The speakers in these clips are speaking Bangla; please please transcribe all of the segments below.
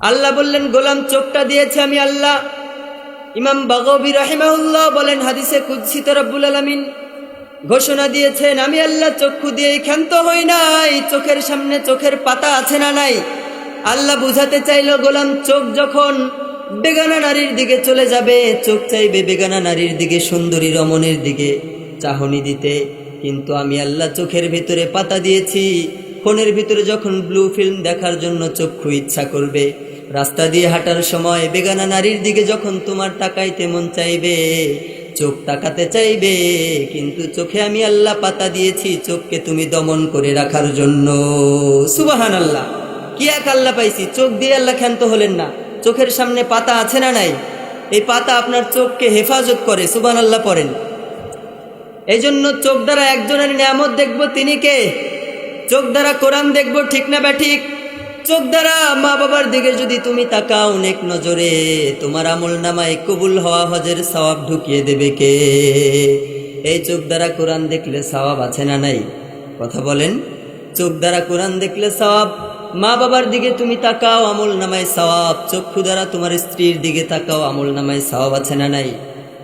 আল্লাহ বললেন, গোলাম চোখটা দিয়েছে আমি আল্লাহ। ইমাম বাগবি রাহিমাহুল্লাহ বলেন, হাদিসে কুদ্সিত রব্বুল আলমিন ঘোষণা দিয়েছেন, আমি আল্লাহ চক্ষু দিয়ে ক্ষান্ত হই নাই, চোখের সামনে চোখের পাতা আছে না নাই। আল্লাহ বুঝাতে চাইল, গোলাম চোখ যখন বেগানা নারীর দিকে চলে যাবে, চোখ চাইবে বেগানা নারীর দিকে, সুন্দরী রমণের দিকে চাহনি দিতে। কিন্তু আমি আল্লাহ চোখের ভিতরে পাতা দিয়েছি ফোনের ভিতরে যখন ব্লু ফিল্ম দেখার জন্য চক্ষু ইচ্ছা করবে, রাস্তা দিয়ে হাঁটার সময় বেগানা নারীর দিকে যখন তোমার তাকাইতে মন চাইবে, চোখ তাকাতে চাইবে, কিন্তু চোখে আমি আল্লাহ পাতা দিয়েছি চোখকে তুমি দমন করে রাখার জন্য। সুবাহান আল্লাহ কি এক আল্লাহ পাইছি, চোখ দিয়ে আল্লাহ ক্ষান্ত হলেন না। চোখের সামনে পাতা আছে না নাই? এই পাতা আপনার চোখকে হেফাজত করে সুবান আল্লাহ পড়েন। এই জন্য চোখ দ্বারা একজনের নিয়ামত দেখব, তিনি কে? চোখ দ্বারা কোরআন দেখব, ঠিক না বা ঠিক? চোখ দ্বারা মা বাবার দিকে যদি তুমি তাকাও অনেক নজরে, তোমার আমল নামায় কবুল হওয়া হজের সওয়াব ঢুকিয়ে দেবে কে? এই চোখ দ্বারা কোরআন দেখলে সওয়াব আছে না নাই? কথা বলেন। চোখ দ্বারা কোরআন দেখলে সওয়াব, মা বাবার দিকে তুমি তাকাও আমল নামায় সওয়াব, চক্ষু দ্বারা তোমার স্ত্রীর দিকে তাকাও আমল নামায় সওয়াব আছে না নাই?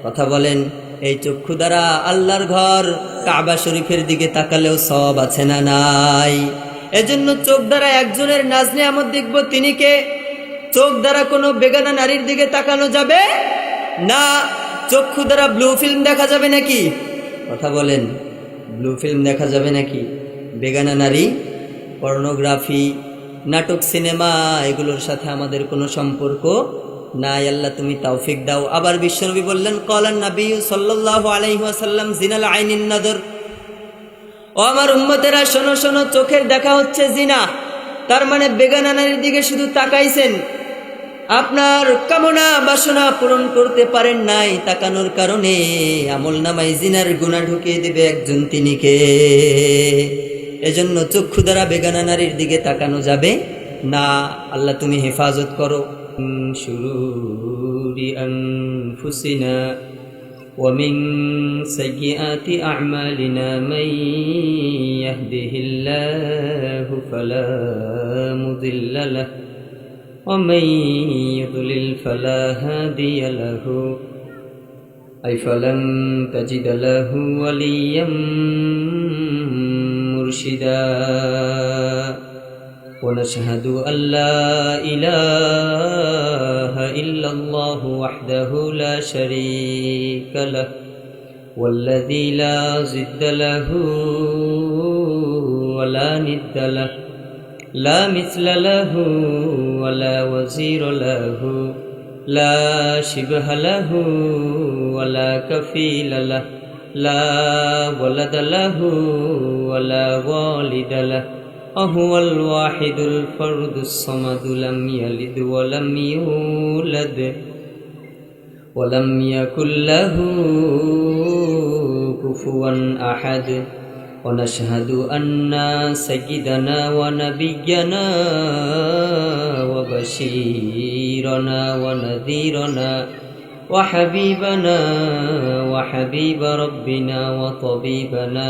কথা বলেন। এই চক্ষু দ্বারা আল্লাহর ঘর কাবা শরীফের দিকে তাকালেও সব আছে না নাই। এজন্য চোখ দ্বারা একজনের নাজনে আমদ দেখব, তিনি কে? চোখ দ্বারা কোনো বেগানা নারীর দিকে তাকানো যাবে? না, চক্ষু দ্বারা ব্লু ফিল্ম দেখা যাবে নাকি? কথা বলেন, ব্লু ফিল্ম দেখা যাবে নাকি? বেগানা নারী, পর্নোগ্রাফি, নাটক, সিনেমা, এগুলোর সাথে আমাদের কোনো সম্পর্ক নাই, আল্লাহ তুমি তৌফিক দাও। আবার বিশ্বনবী বললেন, কলান নবী সাল্লাল্লাহু আলাইহি ওয়াসাল্লাম জিনাল আইনিন নদর। ও আমার উম্মতেরা, শোনো শোনো, চোখের দেখা হচ্ছে জিনা। তার মানে বেগানা নারীর দিকে শুধু তাকাইছেন। আপনার কামনা, বাসনা পূরণ করতে পারেন নাই তাকানোর কারণে। আমল নামাই জিনার গুণা ঢুকিয়ে দিবে একজন তিনিকে। এজন্য চক্ষু দ্বারা বেগানা নারীর দিকে তাকানো যাবে না। আল্লাহ তুমি হেফাজত করো। من شرور أنفسنا ومن سيئات أعمالنا من يهده الله فلا مضل له ومن يضلل فلا هادي له. أي فلن تجد له وليا ونشهد أن لا إله إلا الله وحده لا شريك له والذي لا ضد له ولا ند له لا مثل له ولا وزير له لا شبه له ولا كفيل له لا ولد له ولا والد له. وهو الواحد الفرد الصمد لم يلد ولم يولد ولم يكن له كفوا أحد ونشهد أن سيدنا ونبينا وبشيرنا ونذيرنا وحبيبنا وحبيب ربنا وطبيبنا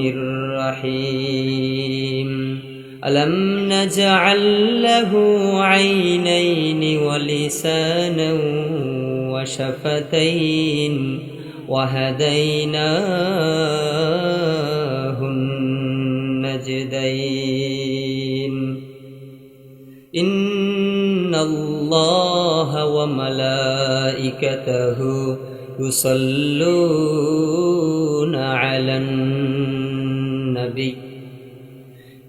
الرحيم. ألم نجعل له عينين ولسانا وشفتين وهديناه النجدين إن الله وملائكته يصلون على النبي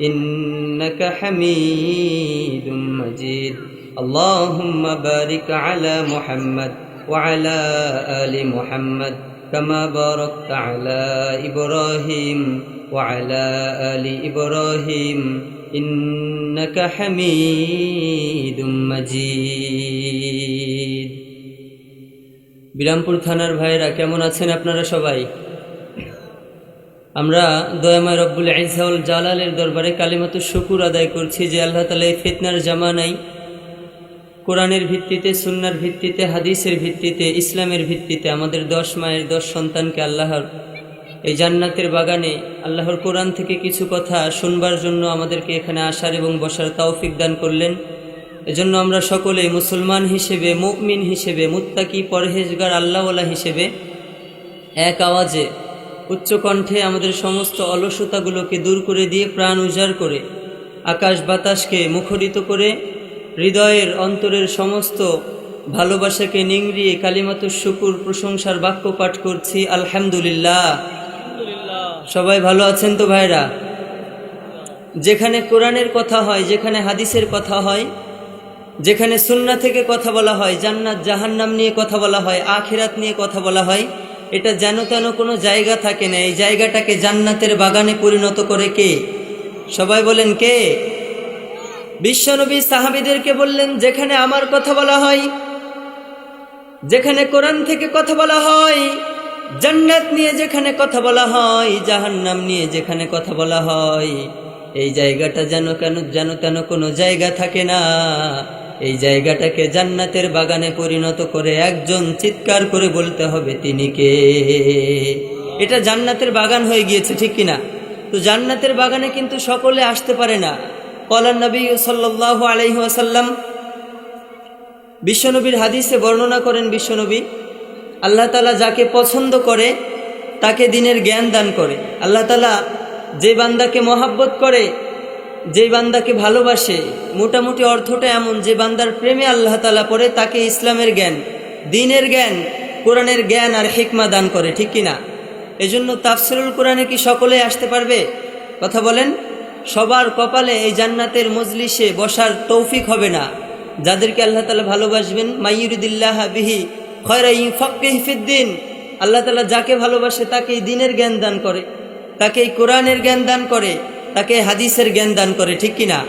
إنك حميد مجيد اللهم بارك على محمد وعلى آل محمد كما باركت على إبراهيم وعلى آل إبراهيم إنك حميد مجيد বিরামপুর থানার ভাইরা কেমন আছেন আপনারা সবাই আমরা দয়াময় রব্বুল ইজাউল জালালের দরবারে কালিমাত শুকুর আদায় করছি যে আল্লাহ তালা এই ফিতনার জামানাই কোরআনের ভিত্তিতে, সুন্নার ভিত্তিতে, হাদিসের ভিত্তিতে, ইসলামের ভিত্তিতে আমাদের দশ মায়ের দশ সন্তানকে আল্লাহর এই জান্নাতের বাগানে, আল্লাহর কোরআন থেকে কিছু কথা শুনবার জন্য আমাদেরকে এখানে আসার এবং বসার তৌফিক দান করলেন। এজন্য আমরা সকলে মুসলমান হিসেবে মুকমিন হিসেবে, মুত্তাকি, পরহেজগার, আল্লাহওয়ালা হিসেবে এক আওয়াজে উচ্চকণ্ঠে আমাদের সমস্ত অলসতাগুলোকে দূর করে দিয়ে প্রাণ উজাড় করে, আকাশ বাতাসকে মুখরিত করে, হৃদয়ের অন্তরের সমস্ত ভালোবাসাকে নিংড়িয়ে কালিমাত শুকুর প্রশংসার বাক্য পাঠ করছি, আলহামদুলিল্লাহ। সবাই ভালো আছেন তো ভাইরা? যেখানে কোরআনের কথা হয়, যেখানে হাদিসের কথা হয়, যেখানে সুন্না থেকে কথা বলা হয়, জান্নাত জাহান্নাম নিয়ে কথা বলা হয়, আখেরাত নিয়ে কথা বলা হয় এটা যেন তেন কোনো জায়গা থাকে না। এই জায়গাটাকে জান্নাতের বাগানে পরিণত করে কে? সবাই বলেন কে? বিশ্বনবী সাহাবিদেরকে বললেন, যেখানে আমার কথা বলা হয়, যেখানে কোরআন থেকে কথা বলা হয়, জান্নাত নিয়ে যেখানে কথা বলা হয়, জাহান্নাম নিয়ে যেখানে কথা বলা হয়, এই জায়গাটা যেন কেন, যেন তেন কোনো জায়গা থাকে না। এই জায়গাটাকে জান্নাতের বাগানে পরিণত করে একজন চিৎকার করে বলতে হবে, তিনি কে? এটা জান্নাতের বাগান হয়ে গিয়েছে, ঠিক কিনা? তো জান্নাতের বাগানে কিন্তু সকলে আসতে পারে না। কলান নবী সাল্লাহ আলহি আসাল্লাম বিশ্বনবীর হাদিসে বর্ণনা করেন, বিশ্বনবী, আল্লাহ তালা যাকে পছন্দ করে, তাকে দিনের জ্ঞান দান করে। আল্লাহ তালা যে বান্দাকে মহাব্বত করে যে বান্দাকে ভালোবাসে, মোটামুটি অর্থটা এমন, যে বান্দার প্রেমে আল্লাহ তালা পড়ে তাকে ইসলামের জ্ঞান, দিনের জ্ঞান, কোরআনের জ্ঞান আর হিকমা দান করে, ঠিক কিনা? এজন্য তাফসিরুল কোরআনে কি সকলে আসতে পারবে? কথা বলেন, সবার কপালে এই জান্নাতের মজলিসে বসার তৌফিক হবে না। যাদেরকে আল্লাহ তালা ভালোবাসবেন মাইয়ুরুদ্দিল্লাহ বিহি খয়রাই ফক্কে হিফিদ্দিন আল্লাহ তালা যাকে ভালোবাসে তাকে দিনের জ্ঞান দান করে তাকে এই কোরআনের জ্ঞান দান করে। তাকে হাদিসের জ্ঞান দান করে, ঠিক কিনা?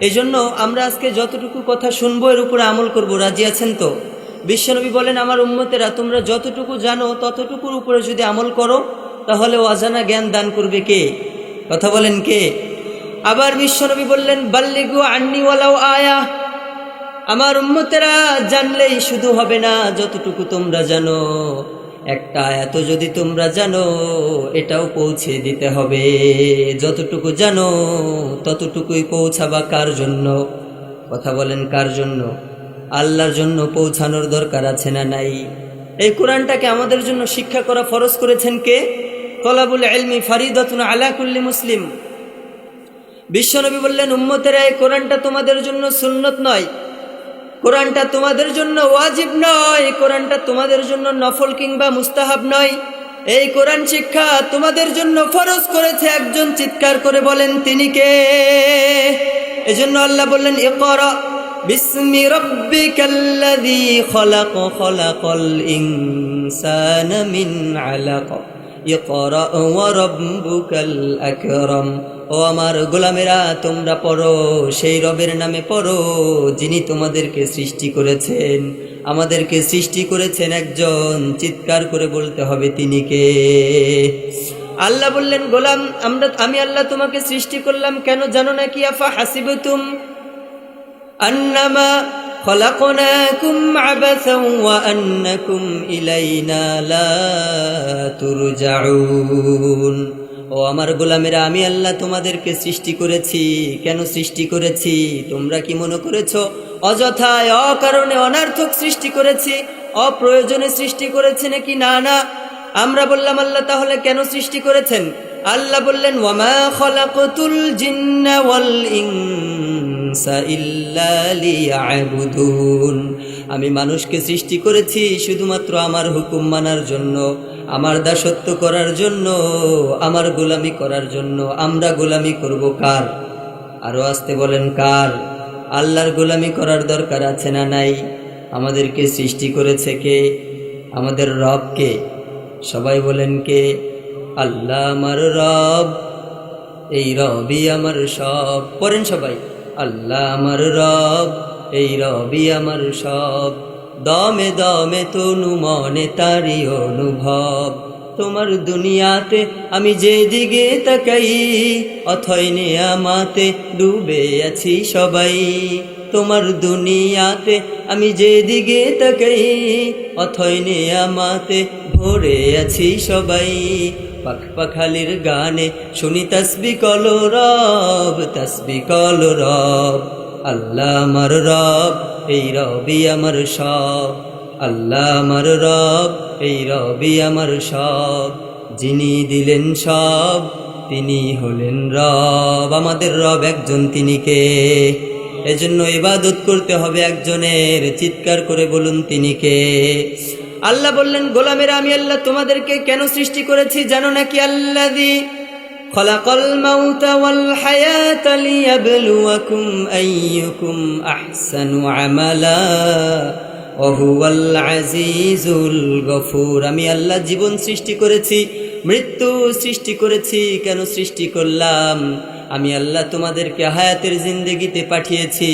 এই জন্য আমরা আজকে যতটুকু কথা শুনব এর উপরে আমল করব, রাজি আছেন তো? বিশ্বনবী বলেন, আমার উম্মতেরা, তোমরা যতটুকু জানো, ততটুকুর উপরে যদি আমল করো, তাহলে অজানা জ্ঞান দান করবে কে? কথা বলেন কে? আবার বিশ্বনবী বললেন, বাল্লিগু আন্নিওয়ালাও আয়া। আমার উম্মতেরা জানলেই শুধু হবে না, যতটুকু তোমরা জানো। একটা এত যদি তোমরা জানো, এটাও পৌঁছে দিতে হবে। যতটুকু জানো, ততটুকুই পৌঁছাবা কার জন্য? কথা বলেন কার জন্য? আল্লাহর জন্য পৌঁছানোর দরকার আছে না নাই? এই কোরআনটাকে আমাদের জন্য শিক্ষা করা ফরজ করেছেন কে? তলাবুল এলমি ফারিদতুন আলাকুল্লি মুসলিম। বিশ্বনবী বললেন, উম্মতেরা, এই কোরআনটা তোমাদের জন্য সুন্নত নয়। কোরআনটা তোমাদের জন্য ওয়াজিব নয়, কোরআনটা তোমাদের জন্য নফল কিংবা মুস্তাহাব নয়। এই কোরআন শিক্ষা তোমাদের জন্য ফরজ করেছে একজন চিৎকার করে বলেন, তিনি কে? এজন্য আল্লাহ বললেন, ইকরা বিসমি রব্বিকাল্লাযী খলাক, খলাকাল ইনসানা মিন আলাক। ইকরা ওয়া রাব্বুকাল আকরাম। ও আমার গোলামেরা তোমরা পড়ো সেই রবের নামে পড়ো যিনি তোমাদেরকে সৃষ্টি করেছেন আমাদেরকে সৃষ্টি করেছেন একজন চিৎকার করে বলতে হবে তিনি কে আল্লাহ বললেন গোলাম আমরা আমি আল্লাহ তোমাকে সৃষ্টি করলাম কেন জানো না কি আফা হাসিবতুম আন্নামা خلقناكم عبثا وأنكم إلينا لا ترجعون ও আমার গোলামেরা, আমি আল্লাহ তোমাদেরকে সৃষ্টি করেছি। কেন সৃষ্টি করেছি? তোমরা কি মনে করেছ? অযথায়, অকারণে অনার্থক সৃষ্টি করেছি, অপ্রয়োজনে সৃষ্টি করেছে নাকি? না না। আমরা বললাম, আল্লাহ তাহলে কেন সৃষ্টি করেছেন? আল্লাহ বললেন, ওয়ামা জিন্না ওয়াল ইল্লা আমি মানুষকে সৃষ্টি করেছি শুধুমাত্র আমার হুকুম মানার জন্য, আমার দাসত্ব করার জন্য, আমার গোলামি করার জন্য। আমরা গোলামি করব কার? আরও আসতে বলেন, কার? আল্লাহর গোলামি করার দরকার আছে না নাই? আমাদেরকে সৃষ্টি করেছে কে? আমাদের রবকে সবাই বলেন কে? আল্লাহ আমার রব। এই রবি আমার সব। পড়েন সবাই, আল্লাহ আমার রব। এই রবি আমার সব। দমে দমে তনু মনে তারি অনুভব। তোমার দুনিয়াতে আমি যেদিকে তাকাই অথয় নেয়ামাতে ডুবে আছি সবাই। তোমার দুনিয়াতে আমি যেদিকে তাকাই অথয় নেয়ামাতে ভরে আছি সবাই। পাখ পাখালির গানে শুনি তসবি কল রব, তসবি কল রব। আল্লাহ আমার রব, এই রবি আমার সব। আল্লাহ আমার রব, এই রবি আমার সব। যিনি দিলেন সব, তিনি হলেন রব। আমাদের রব একজন, তিনি কে? এজন্য ইবাদত করতে হবে একজনের, চিৎকার করে বলুন তিনি কে? আল্লাহ বললেন, গোলামেরা, আমি আল্লাহ তোমাদেরকে কেন সৃষ্টি করেছি জানো নাকি আল্লাহ خلق الموت والحياة ليبلوكم أيكم أحسن عملا وهو العزيز الغفور আমি আল্লাহ জীবন সৃষ্টি করেছি মৃত্যু সৃষ্টি করেছি কেন সৃষ্টি করলাম আমি আল্লাহ তোমাদেরকে হায়াতের জিন্দগিতে পাঠিয়েছি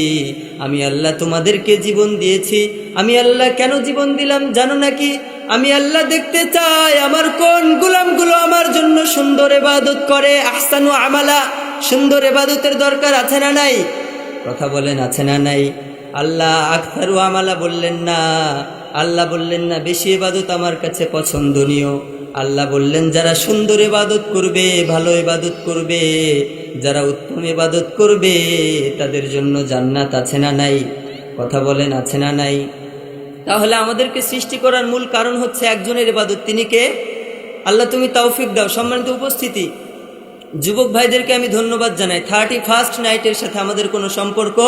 আমি আল্লাহ তোমাদেরকে জীবন দিয়েছি আমি আল্লাহ কেন জীবন দিলাম জানো নাকি আমি আল্লাহ দেখতে চাই, আমার কোন গুলামগুলো আমার জন্য সুন্দর এবাদত করে? আহসানু আমালা, সুন্দর এবাদতের দরকার আছে না নাই? কথা বলেন, আছে না নাই? আল্লাহ আখতারু আমালা বললেন না। আল্লাহ বললেন না, বেশি এবাদত আমার কাছে পছন্দনীয়। আল্লাহ বললেন, যারা সুন্দর এবাদত করবে, ভালো এবাদত করবে, যারা উত্তম এবাদত করবে, তাদের জন্য জান্নাত আছে না নাই? কথা বলেন, আছে না নাই? তাহলে আমাদেরকে সৃষ্টি করার মূল কারণ হচ্ছে একজনের এবাদত তিনি কে? আল্লাহ, তুমি তৌফিক দাও। সম্মানিত উপস্থিতি, যুবক ভাইদেরকে আমি ধন্যবাদ জানাই। থার্টি ফার্স্ট নাইটের সাথে আমাদের কোনো সম্পর্ক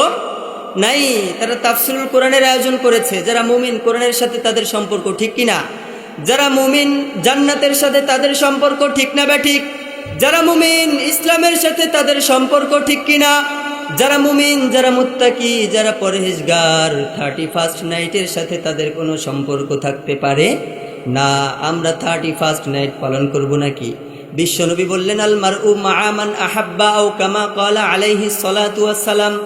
নাই। তারা তাফসিরুল কোরআনের আয়োজন করেছে। যারা মুমিন, কোরআনের সাথে তাদের সম্পর্ক ঠিক কিনা? যারা মুমিন, জান্নাতের সাথে তাদের সম্পর্ক ঠিক না বা ঠিক? যারা মুমিন, ইসলামের সাথে তাদের সম্পর্ক ঠিক কিনা? যারা মুমিন, যারা মুত্তাকি, যারা পরহেজগার থার্টি ফার্স্ট নাইটের সাথে তাদের কোনো সম্পর্ক থাকতে পারে না। আমরা থার্টি ফার্স্ট নাইট পালন করব নাকি? বিশ্বনবী বললেন, আল মার উ মাআমান আহাব্বা ও কামা কলা আলাইহি সালাম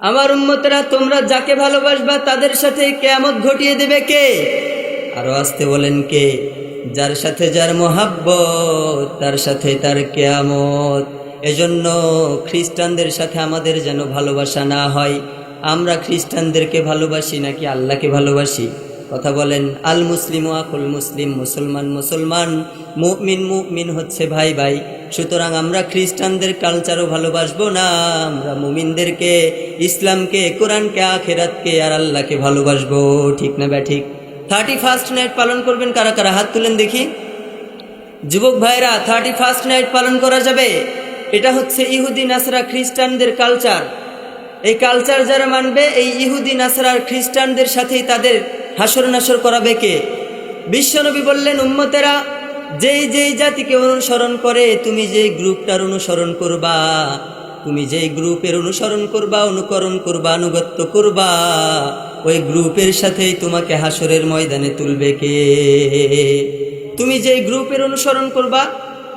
আমার উম্মতেরা, তোমরা যাকে ভালোবাসবা, তাদের সাথে কেয়ামত ঘটিয়ে দেবে কে? আরও আসতে বলেন কে? যার সাথে যার মোহাব্বত, তার সাথে তার কেয়ামত। এজন্য খ্রিস্টানদের সাথে আমাদের যেন ভালোবাসা না হয়। আমরা খ্রিস্টানদেরকে ভালোবাসি নাকি আল্লাহকে ভালোবাসি? কথা বলেন, আল মুসলিম আকুল মুসলিম, মুসলমান মুসলমান, মুমিন মুমিন হচ্ছে ভাই ভাই। সুতরাং আমরা খ্রিস্টানদের কালচারও ভালোবাসবো না, আমরা মুমিনদেরকে, ইসলামকে, কোরআনকে, আখেরাতকে আর আল্লাহকে ভালোবাসবো। ঠিক না ব্যা ঠিক? থার্টি ফার্স্ট নাইট পালন করবেন কারা কারা? হাত তুলেন দেখি। যুবক ভাইরা থার্টি ফার্স্ট নাইট পালন করা যাবে। এটা হচ্ছে ইহুদি নাসরা খ্রিস্টানদের কালচার এই কালচার যারা মানবে, এই ইহুদি নাসরার খ্রিস্টানদের সাথেই তাদের হাসর নাসর করাবে কে? বিশ্বনবী বললেন, উম্মতেরা, যেই যেই জাতিকে অনুসরণ করে, তুমি যেই গ্রুপটার অনুসরণ করবা, তুমি যেই গ্রুপের অনুসরণ করবা, অনুকরণ করবা, আনুগত্য করবা, ওই গ্রুপের সাথেই তোমাকে হাসরের ময়দানে তুলবে কে? তুমি যেই গ্রুপের অনুসরণ করবা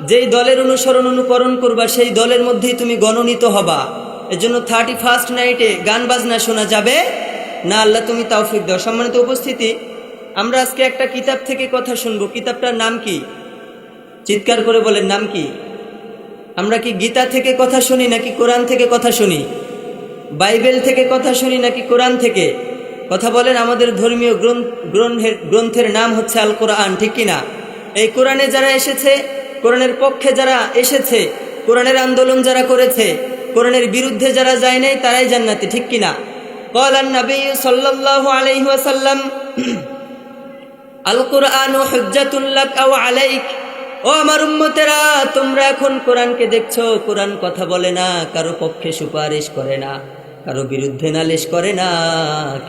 যেই দলের অনুসরণ অনুকরণ করবা, সেই দলের মধ্যেই তুমি গণনীত হবা। এজন্য থার্টি ফার্স্ট নাইটে গান বাজনা শোনা যাবে। না আল্লাহ, তুমি তাওফিক দাও। সম্মানিত উপস্থিতি, আমরা আজকে একটা কিতাব থেকে কথা শুনব। কিতাবটার নাম কি? চিৎকার করে বলেন, নাম কি? আমরা কি গীতা থেকে কথা শুনি, নাকি কোরআন থেকে কথা শুনি? বাইবেল থেকে কথা শুনি, নাকি কোরআন থেকে? কথা বলেন, আমাদের ধর্মীয় গ্রন্থ, গ্রন্থের গ্রন্থের নাম হচ্ছে আল কোরআন ঠিক কিনা? এই কোরআনে যারা এসেছে কোরআনের পক্ষে যারা এসেছে কোরআনের আন্দোলন যারা করেছে কোরআনের বিরুদ্ধে যারা যায় নাই তারাই জান্নাতি ঠিক কিনা قال النبي صلى الله عليه وسلم আল কোরআন হজ্জাতুল্লাক আও আলাইক ও আমার উম্মতেরা তোমরা এখন কোরআনকে দেখছো কোরআন কথা বলে না কারো পক্ষে সুপারিশ করে না কারও বিরুদ্ধে নালিশ করে না,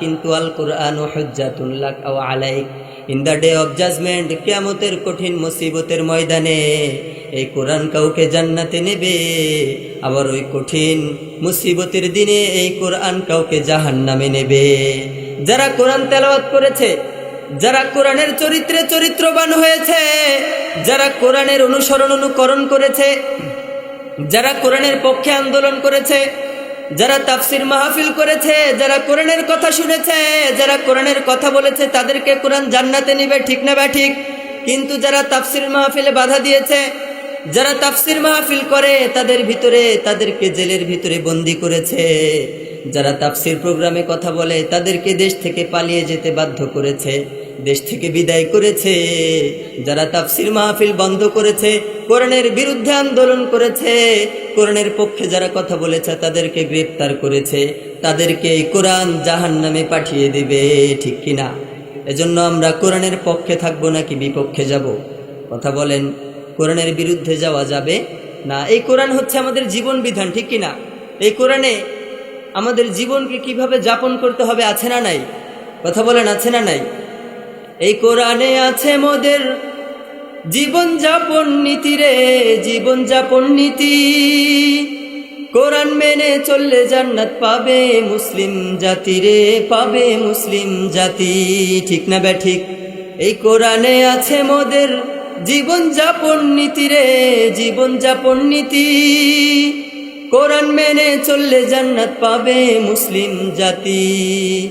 কিন্তু আল কোরআন হজ্জাতুল্লাক আও alike. In the day of judgement কিয়ামতের কঠিন মুসিবতের ময়দানে এই কোরআন কাউকে জান্নাতে নেবে। আবার ওই কঠিন মুসিবতের দিনে এই কোরআন কাউকে জাহান্নামে নেবে। যারা কোরআন তেলাওয়াত করেছে, যারা কোরআনের চরিত্রে চরিত্রবান হয়েছে, যারা কোরআনের অনুসরণ অনুকরণ করেছে, যারা কোরআনের পক্ষে আন্দোলন করেছে যারা তাফসির মাহফিল করেছে, যারা কোরআনের কথা শুনেছে, যারা কোরআনের কথা বলেছে, তাদেরকে কোরআন জান্নাতে নিবে, ঠিক না বা ঠিক? কিন্তু যারা তাফসির মাহফিলে বাধা দিয়েছে, যারা তাফসির মাহফিল করে, তাদের ভিতরে, তাদেরকে জেলের ভিতরে বন্দি করেছে। যারা তাফসির প্রোগ্রামে কথা বলে, তাদেরকে দেশ থেকে পালিয়ে যেতে বাধ্য করেছে, দেশ থেকে বিদায় করেছে। যারা তাফসির মাহফিল বন্ধ করেছে, কোরআনের বিরুদ্ধে আন্দোলন করেছে, কোরআনের পক্ষে যারা কথা বলেছে, তাদেরকে গ্রেপ্তার করেছে। তাদেরকে এই কোরআন জাহান নামে পাঠিয়ে দেবে, ঠিক কিনা এজন্য আমরা কোরআনের পক্ষে থাকব নাকি বিপক্ষে যাব? কথা বলেন, কোরআনের বিরুদ্ধে যাওয়া যাবে? না, এই কোরআন হচ্ছে আমাদের জীবন বিধান, ঠিক কিনা এই কোরআনে আমাদের জীবনকে কীভাবে যাপন করতে হবে, আছে না নাই? কথা বলেন, আছে না নাই? এই কোরআনে আছে মোদের জীবন যাপন নীতি রে, জীবন যাপন নীতি। কোরআন মেনে চললে জান্নাত পাবে মুসলিম জাতি রে, পাবে মুসলিম জাতি। ঠিক না বে ঠিক? এই কোরআনে আছে মোদের জীবন যাপন নীতি রে, জীবন যাপন নীতি। কোরআন মেনে চললে জান্নাত পাবে মুসলিম জাতি।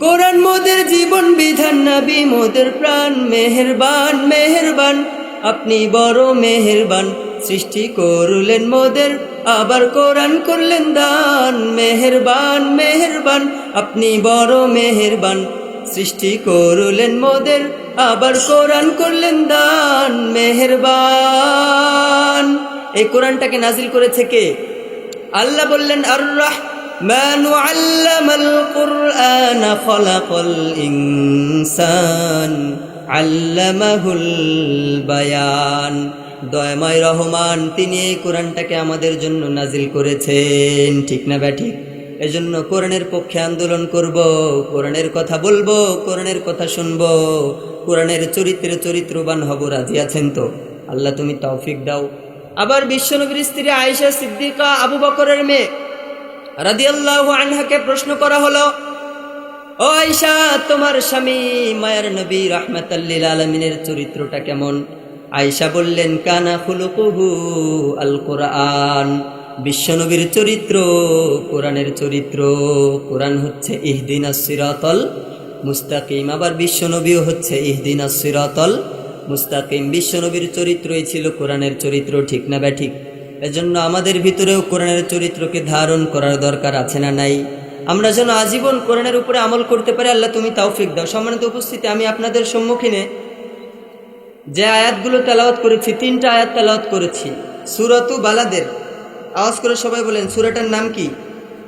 কোরআন মোদের জীবন বিধান, নবী মোদের প্রাণ। মেহেরবান মেহেরবান, আপনি বড় মেহেরবান। সৃষ্টি করলেন মোদের, আবার কোরআন করলেন দান। মেহেরবান মেহেরবান, আপনি বড় মেহেরবান। সৃষ্টি করলেন মোদের, আবার কোরআন করলেন দান। মেহেরবান। এই কোরআনটাকে নাজিল করেছে কে? আল্লাহ বললেন আর الرحمن علم القرآن خلق الإنسان علمه البيان দয়াময় রহমান তিনি এই কোরআনটাকে আমাদের জন্য নাজিল করেছেন ঠিক না ব্যাঠিক এজন্য কোরআনের পক্ষে আন্দোলন করব কোরআনের কথা বলবো কোরআনের কথা শুনবো কোরআনের চরিত্রে চরিত্রবান হব রাজি আছেন তো আল্লাহ তুমি তৌফিক দাও আবার বিশ্বনবীর স্ত্রী আয়েশা সিদ্দিকা আবু বকরের মেয়ে রাদিয়াল্লাহু আনহাকে প্রশ্ন করা হলো, ও আয়েশা, তোমার স্বামী মায়ার নবী রাহমাতাল্লিল আলমিনের চরিত্রটা কেমন? আয়েশা বললেন, কানা খুলুকুহু আল কোরআন। বিশ্বনবীর চরিত্র, কোরআনের চরিত্র, কোরআন হচ্ছে ইহদিন সিরাতল মুস্তাকিম। আবার বিশ্বনবীও হচ্ছে ইহদিন সিরাতল মুস্তাকিম বিশ্বনবীর চরিত্রই ছিল কোরআনের চরিত্র, ঠিক না ব্যাঠিক এজন্য আমাদের ভিতরেও কোরআনের চরিত্রকে ধারণ করার দরকার আছে না নাই? আমরা যেন আজীবন কোরআনের উপরে আমল করতে পারি, আল্লাহ তুমি তাওফিক দাও। সম্মানিত উপস্থিতি, আমি আপনাদের সম্মুখীনে যে আয়াতগুলো তেলাওয়াত করেছি, তিনটা আয়াত তেলাওয়াত করেছি। সুরতু বালাদের। আওয়াজ করে সবাই বলেন, সুরাটার নাম কি?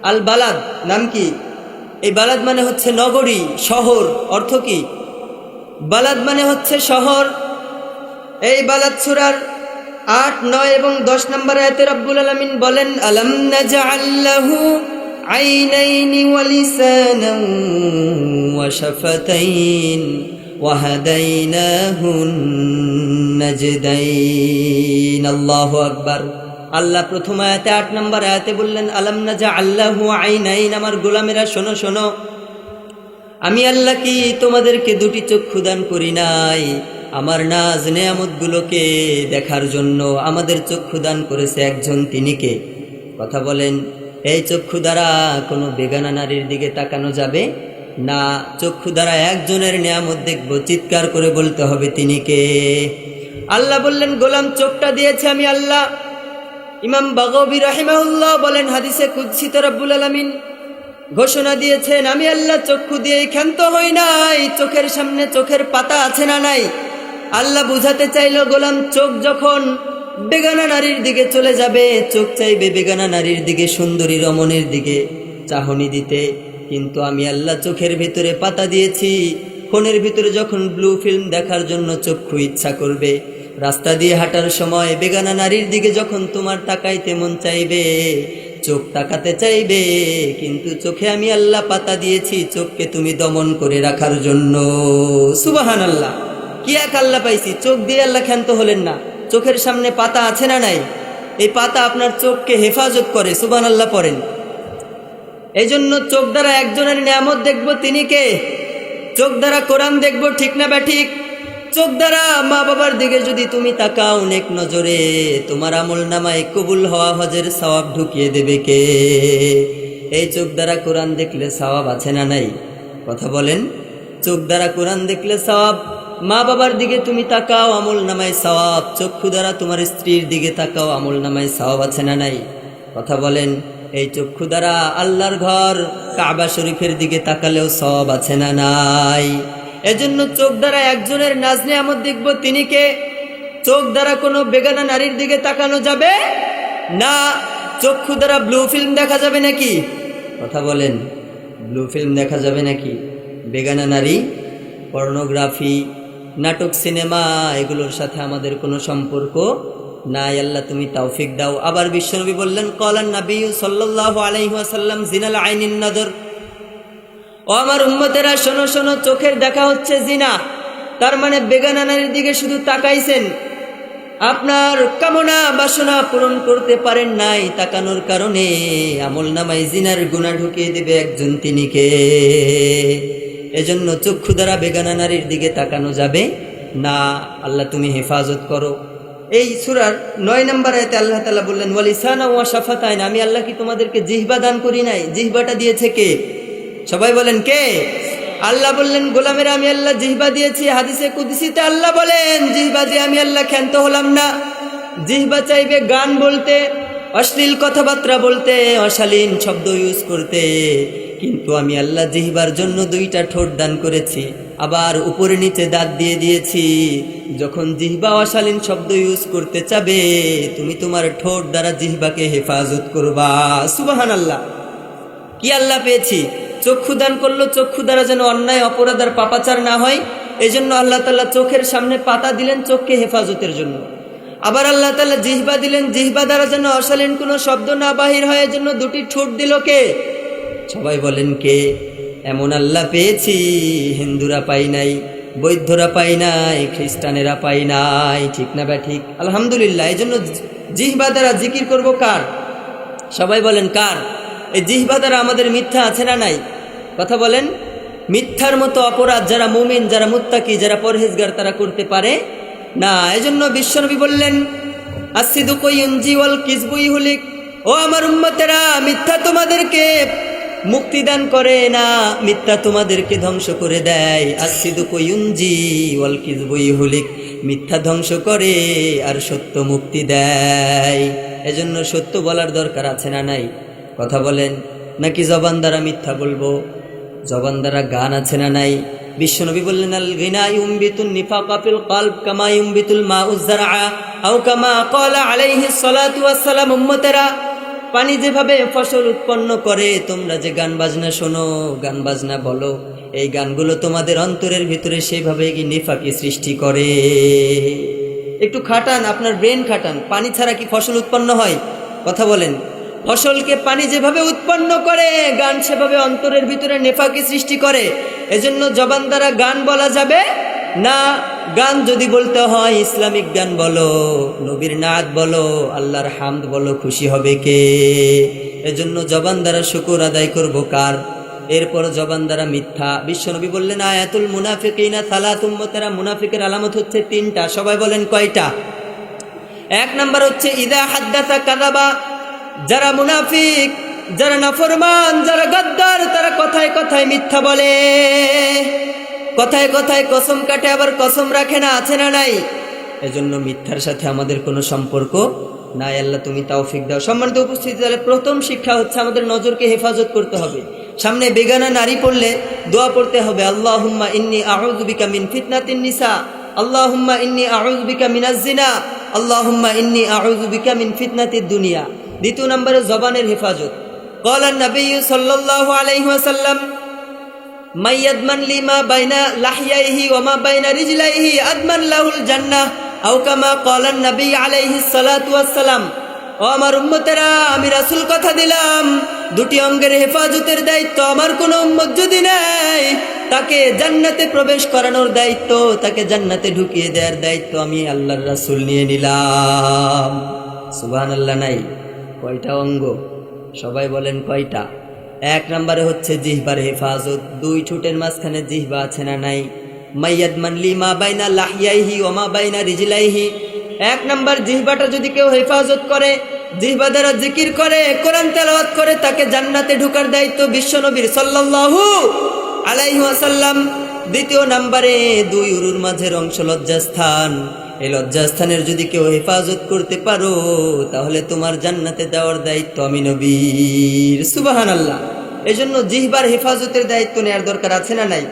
আল বালাদ, নাম কি? এই বালাদ মানে হচ্ছে নগরী, শহর, অর্থ কি? বালাদ মানে হচ্ছে শহর এই বালাদ সুরার আট, নয় এবং দশ নম্বর আয়তে রব্বুল আলমিন বলেন, আলম নাজআল্লাহু আইনাইনি ওয়ালিসানান ওয়া শাফাতাইন ওয়াহাদাইনাহু নাজদাইন। আল্লাহু আকবার। আল্লাহ প্রথম আয়াতে আট নম্বর আয়াতে বললেন, আলম নাজা আল্লাহু আইনাইন, আমার গোলামেরা, শোনো শোনো। আমি আল্লাহ কি তোমাদেরকে দুটি চক্ষু দান করি নাই। আমার নাজ নেয়ামতগুলোকে দেখার জন্য আমাদের চক্ষু দান করেছে একজন তিনিকে। কথা বলেন, এই চক্ষু দ্বারা কোনো বেগানা নারীর দিকে তাকানো যাবে? না চক্ষু দ্বারা একজনের নিয়ামত দেখব, চিৎকার করে বলতে হবে তিনিকে। আল্লাহ বললেন, গোলাম, চোখটা দিয়েছে আমি আল্লাহ। ইমাম বাগবি রাহিমাউল্লাহ বলেন, হাদিসে কুদ্সিত রব্বুল আলমিন ঘোষণা দিয়েছেন, আমি আল্লাহ চক্ষু দিয়ে ক্ষান্ত হই নাই, চোখের সামনে চোখের পাতা আছে না নাই? আল্লাহ বুঝাতে চাইলো, গোলাম, চোখ যখন বেগানা নারীর দিকে চলে যাবে, চোখ চাইবে বেগানা নারীর দিকে, সুন্দরী রমণের দিকে চাহনি দিতে। কিন্তু আমি আল্লাহ চোখের ভিতরে পাতা দিয়েছি, ফোনের ভিতরে যখন ব্লু ফিল্ম দেখার জন্য চক্ষু ইচ্ছা করবে, রাস্তা দিয়ে হাঁটার সময় বেগানা নারীর দিকে যখন তোমার তাকাইতে মন চাইবে, চোখ তাকাতে চাইবে, কিন্তু চোখে আমি আল্লাহ পাতা দিয়েছি, চোখকে তুমি দমন করে রাখার জন্য। সুবাহান আল্লাহ কি এক আল্লাহ পাইছি, চোখ দিয়ে আল্লাহ ক্ষান্ত হলেন না। চোখের সামনে পাতা আছে না নাই? এই পাতা আপনার চোখকে হেফাজত করে সুবান আল্লাহ পড়েন। এই জন্য চোখ দ্বারা একজনের নিয়ামত দেখব তিনি কে? চোখ দ্বারা কোরআন দেখব ঠিক না ব্যাঠিক? চোখ দ্বারা মা বাবার দিকে যদি তুমি তাকাও অনেক নজরে, তোমার আমল নামায় কবুল হওয়া হজের সওয়াব ঢুকিয়ে দেবে কে? এই চোখ দ্বারা কোরআন দেখলে সওয়াব আছে না নাই? কথা বলেন, চোখ দ্বারা কোরআন দেখলে সওয়াব মা বাবার দিকে তুমি তাকাও, আমল নামায় সওয়াব। চক্ষু দ্বারা তোমার স্ত্রীর দিকে তাকাও, আমল নামায় সওয়াব আছে না নাই? কথা বলেন, এই চক্ষু দ্বারা আল্লাহর ঘর কাবা শরীফের দিকে তাকালেও সব আছে না নাই? এজন্য চোখ দ্বারা একজনের নাজনে আমদ দেখব, তিনি কে? চোখ দ্বারা কোনো বেগানা নারীর দিকে তাকানো যাবে না? চক্ষু দ্বারা ব্লু ফিল্ম দেখা যাবে নাকি? কথা বলেন, ব্লু ফিল্ম দেখা যাবে নাকি? বেগানা নারী, পর্নোগ্রাফি নাটক, সিনেমা, এগুলোর সাথে আমাদের কোনো সম্পর্ক নাই। আল্লাহ তুমি তাওফিক দাও। আবার বিশ্বনবী বললেন, কলান নবী সাল্লাল্লাহু আলাইহি ওয়াসাল্লাম, জিনাল আইনিন নদর। ও আমার উম্মতেরা, শোনো শোনো, চোখের দেখা হচ্ছে জিনা। তার মানে বেগানা নারীর দিকে শুধু তাকাইছেন। আপনার কামনা, বাসনা পূরণ করতে পারেন নাই তাকানোর কারণে। আমল নামাই জিনার গুণা ঢুকিয়ে দেবে একজন তিনি কে? এজন্য চক্ষু দ্বারা বেগানা নারীর দিকে তাকানো যাবে না। আল্লাহ তুমি হেফাজত করো। এই সুরার নয় নম্বর আয়তে আল্লাহ তালা বললেন, ওয়ালিসানা ওয়া শাফাতাইন আমি আল্লাহ কি তোমাদেরকে জিহবা দান করি নাই? জিহবাটা দিয়েছে কে? সবাই বলেন কে? আল্লাহ বললেন, গোলামের আমি আল্লাহ জিহবা দিয়েছি, হাদিসে কুদিসিতে আল্লাহ বলেন, জিহবা দিয়ে আমি আল্লাহ ক্ষান্ত হলাম না। জিহবা চাইবে গান বলতে, অশ্লীল কথাবার্তা বলতে, অশালীন শব্দ ইউজ করতে। কিন্তু আমি আল্লাহ জিহবার জন্য দুইটা ঠোঁট দান করেছি। আবার উপরে নিচে দাঁত দিয়ে দিয়েছি। যখন জিহবা অশালীন শব্দ ইউজ করতে চাবে, তুমি তোমার ঠোঁট দ্বারা জিহবাকে হেফাজত করবা। সুবাহান আল্লাহ কি আল্লাহ পেয়েছি? চক্ষু দান করল, চক্ষু দ্বারা যেন অন্যায়, অপরাধ আর পাপাচার না হয় এই জন্য আল্লাহ তাল্লাহ চোখের সামনে পাতা দিলেন চোখকে হেফাজতের জন্য। আবার আল্লাহ তাল্লাহ জিহবা দিলেন, জিহবা দ্বারা যেন অশালীন কোনো শব্দ না বাহির হয়, এজন্য দুটি ঠোঁট দিল কে? সবাই বলেন কে? এমন আল্লাহ পেয়েছি, হিন্দুরা পাই নাই, বৌদ্ধরা পাই নাই, খ্রিস্টানেরা পাই নাই, ঠিক না বা ঠিক? আলহামদুলিল্লাহ, এই জন্য জিহবা দ্বারা জিকির করব কার? সবাই বলেন কার? এই জিহবা দ্বারা আমাদের মিথ্যা আছে না নাই? কথা বলেন, মিথ্যার মতো অপরাধ যারা মুমিন, যারা মুত্তাকি, যারা পরহেজগার, তারা করতে পারে না। এজন্য বিশ্বনবী বললেন আসিদুকইঞ্জি ওয়াল কিসবুই হুলিক ও আমার উম্মতেরা, মিথ্যা তোমাদেরকে মুক্তিদান করে না, মিথ্যা তোমাদেরকে ধ্বংস করে দেয়। আসিদুকইঞ্জি ওয়াল কিসবুই হুলিক মিথ্যা ধ্বংস করে আর সত্য মুক্তি দেয়। এজন্য সত্য বলার দরকার আছে না নাই? কথা বলেন, নাকি জবান দ্বারা মিথ্যা বলব? জবান দ্বারা গান আছে না নাই? বিশ্বনবী বললেন, আল গিনা ইউমবিতুন নিফাকা ফিল কলব কামা ইউমবিতুল মাউজ জারআ আও কামা ক্বালা আলাইহি সালাতু ওয়াসসালাম উম্মতেরা পানি যেভাবে ফসল উৎপন্ন করে, তোমরা যে গান বাজনা শোনো, গান বাজনা বলো, এই গানগুলো তোমাদের অন্তরের ভিতরে সেইভাবে নিফাকি সৃষ্টি করে? একটু খাটান, আপনার ব্রেন খাটান। পানি ছাড়া কি ফসল উৎপন্ন হয়? কথা বলেন। ফসলকে পানি যেভাবে উৎপন্ন করে, গান সেভাবে অন্তরের ভিতরে নেফাকি সৃষ্টি করে। এজন্য জবান দ্বারা গান বলা যাবে না গান যদি বলতে হয়, ইসলামিক গান বলো, নবীর নাচ বলো, আল্লাহর হামদ বলো, খুশি হবে কে? এজন্য জবান দ্বারা শুকুর আদায় করব কার? এরপর জবান দ্বারা মিথ্যা। বিশ্বনবী বললেন, আয়াতুল মুনাফিকিনা সালাতুম্মতেরা মুনাফিকের আলামত হচ্ছে তিনটা। সবাই বলেন কয়টা? এক নাম্বার হচ্ছে, ইদা হাদ্দাসা কাদাবা যারা মুনাফিক, যারা নাফরমান, যারা গদ্দার, তারা কথায় কথায় মিথ্যা বলে। কথায় কথায় কসম কাটে, আবার কসম রাখে না, আছে না নাই? এজন্য মিথ্যার সাথে আমাদের কোনো সম্পর্ক নাই, আল্লাহ তুমি তাও ফিক দাও। সম্মানিত উপস্থিতি, তাহলে প্রথম শিক্ষা হচ্ছে আমাদের নজরকে হেফাজত করতে হবে। সামনে বেগানা নারী পড়লে দোয়া পড়তে হবে আল্লাহ হুম্মা ইন্নি আহজবিকা মিন ফিতনাতিন নিসা আল্লাহ হুম্মা ইন্নি আহজবিকা মিনাজিনা আল্লাহ হুম্মা ইন্নি আহজবিকা মিন ফিতনাতির দুনিয়া দ্বিতীয় নম্বরে জবানের হেফাজত। কলান নবী সাল্লাহ আলহিহাসাল্লাম মাইয়াদমান লিমা বাইনা বাইনা রিজলাইহি আদমান লাহুল নবী আলাইহি ও আমার উম্মতেরা, আমি রাসুল কথা দিলাম। দুটি অঙ্গের হেফাজতের দায়িত্ব আমার কোনো উম্মত যদি নাই তাকে জান্নাতে প্রবেশ করানোর দায়িত্ব, তাকে জান্নাতে ঢুকিয়ে দেওয়ার দায়িত্ব আমি আল্লাহর রাসুল নিয়ে নিলাম। সুবাহ আল্লাহ নাই। কয়টা অঙ্গ? সবাই বলেন কয়টা? এক নম্বরে হচ্ছে জিহবার হেফাজত। দুই ঠোঁটের মাঝখানে জিহবা আছে না নাই? মাইয়াদ মানলি মা বাইনা লাহিয়াইহি ও মা বাইনা রিজলাইহি। এক নম্বর জিহবাটা যদি কেউ হেফাজত করে, জিহবা দ্বারা জিকির করে, কোরআন তেলাওয়াত করে, তাকে জান্নাতে ঢুকার দায়িত্ব বিশ্বনবীর সাল্লাল্লাহু আলাইহি ওয়াসাল্লাম। দ্বিতীয় নম্বরে দুই উরুর মাঝের অংশ লজ্জাস্থান। এই লজ্জাস্থানের যদি কেউ হেফাজত করতে পারো, তাহলে তোমার জান্নাতে দেওয়ার দায়িত্ব আমি নবীর। সুবাহান আল্লাহ এই জন্য জিহবার হেফাজতের দায়িত্ব নেওয়ার দরকার আছে না নাই?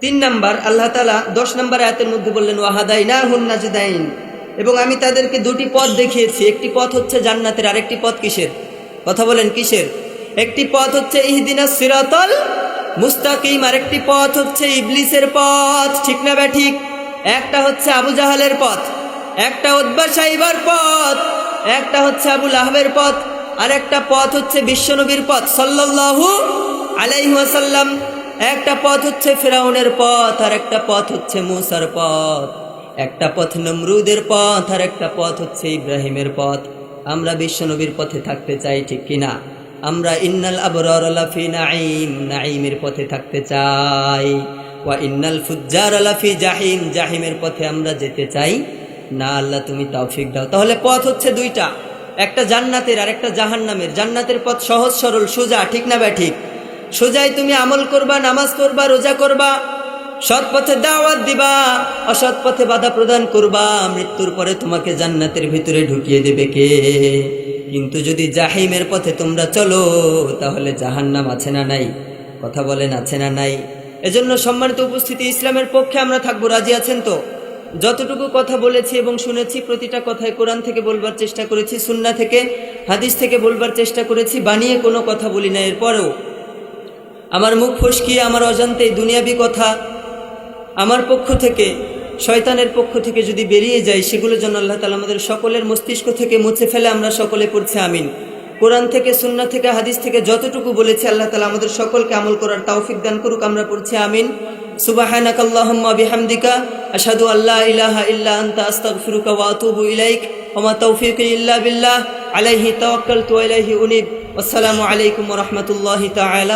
তিন নাম্বার, আল্লাহ তালা দশ নম্বর আয়াতের মধ্যে বললেন ওয়াহাদাই না হুন নাজদাইন। এবং আমি তাদেরকে দুটি পথ দেখিয়েছি। একটি পথ হচ্ছে জান্নাতের, আরেকটি পথ কিসের? কথা বলেন, কিসের? একটি পথ হচ্ছে ইহদিনা সিরাতল মুস্তাকিম, আরেকটি পথ হচ্ছে ইবলিসের পথ। ঠিক না ব্যা ঠিক? একটা হচ্ছে আবু জাহালের পথ, একটা উদ্বা সাইবার পথ, একটা হচ্ছে আবুল আহবের পথ, আর একটা পথ হচ্ছে বিশ্বনবীর পথ, সাল্লাল্লাহু আলাইহি ওয়াসাল্লাম। একটা পথ হচ্ছে ফেরাউনের পথ, আর একটা পথ হচ্ছে মুসার পথ। একটা পথ নমরুদের পথ, আর একটা পথ হচ্ছে ইব্রাহিমের পথ। আমরা বিশ্বনবীর পথে থাকতে চাই, ঠিক কিনা আমরা ইন্নাল আবরার লাফি নাঈম, নাঈমের পথে থাকতে চাই। ওয়া ইন্নাল ফুজ্জার লাফি জাহিম, জাহিমের পথে আমরা যেতে চাই। না, আল্লাহ, তুমি তৌফিক দাও। তাহলে পথ হচ্ছে দুইটা। একটা জান্নাতের আর একটা জাহান্নামের। জান্নাতের পথ সহজ, সরল, সোজা, ঠিক না ব্যা ঠিক সোজাই তুমি আমল করবা, নামাজ পড়বা, রোজা করবা, সৎ পথে দাওয়াত দিবা, অসৎ পথে বাধা প্রদান করবা, মৃত্যুর পরে তোমাকে জান্নাতের ভিতরে ঢুকিয়ে দেবে কে? কিন্তু যদি জাহিমের পথে তোমরা চলো, তাহলে জাহান্নাম আছে না নাই? কথা বলেন, আছে না নাই? এজন্য সম্মানিত উপস্থিতি, ইসলামের পক্ষে আমরা থাকব, রাজি আছেন তো? যতটুকু কথা বলেছি এবং শুনেছি, প্রতিটা কথায় কোরআন থেকে বলবার চেষ্টা করেছি সুন্না থেকে, হাদিস থেকে বলবার চেষ্টা করেছি, বানিয়ে কোনো কথা বলি না। এরপরেও আমার মুখ ফসকিয়ে, আমার অজান্তে দুনিয়াবি কথা আমার পক্ষ থেকে, শয়তানের পক্ষ থেকে যদি বেরিয়ে যায় সেগুলো জন্য আল্লাহ তালা আমাদের সকলের মস্তিষ্ক থেকে মুছে ফেলে আমরা সকলে পড়ছি, আমিন। কোরআন থেকে সুন্না থেকে, হাদিস থেকে যতটুকু বলেছে আল্লাহ তালা আমাদের সকলকে আমল করার তৌফিক দান করুক, আমরা পড়ছি আমিন। সুবাহানাক আল্লাহুম্মা বিহামদিকা, আশহাদু আল্লা ইলাহা ইল্লা ইলাইক। তৌফিক তাওফীকি বিল্লাহ আসসালামু আলাইকুম ওয়া রাহমাতুল্লাহি তাআলা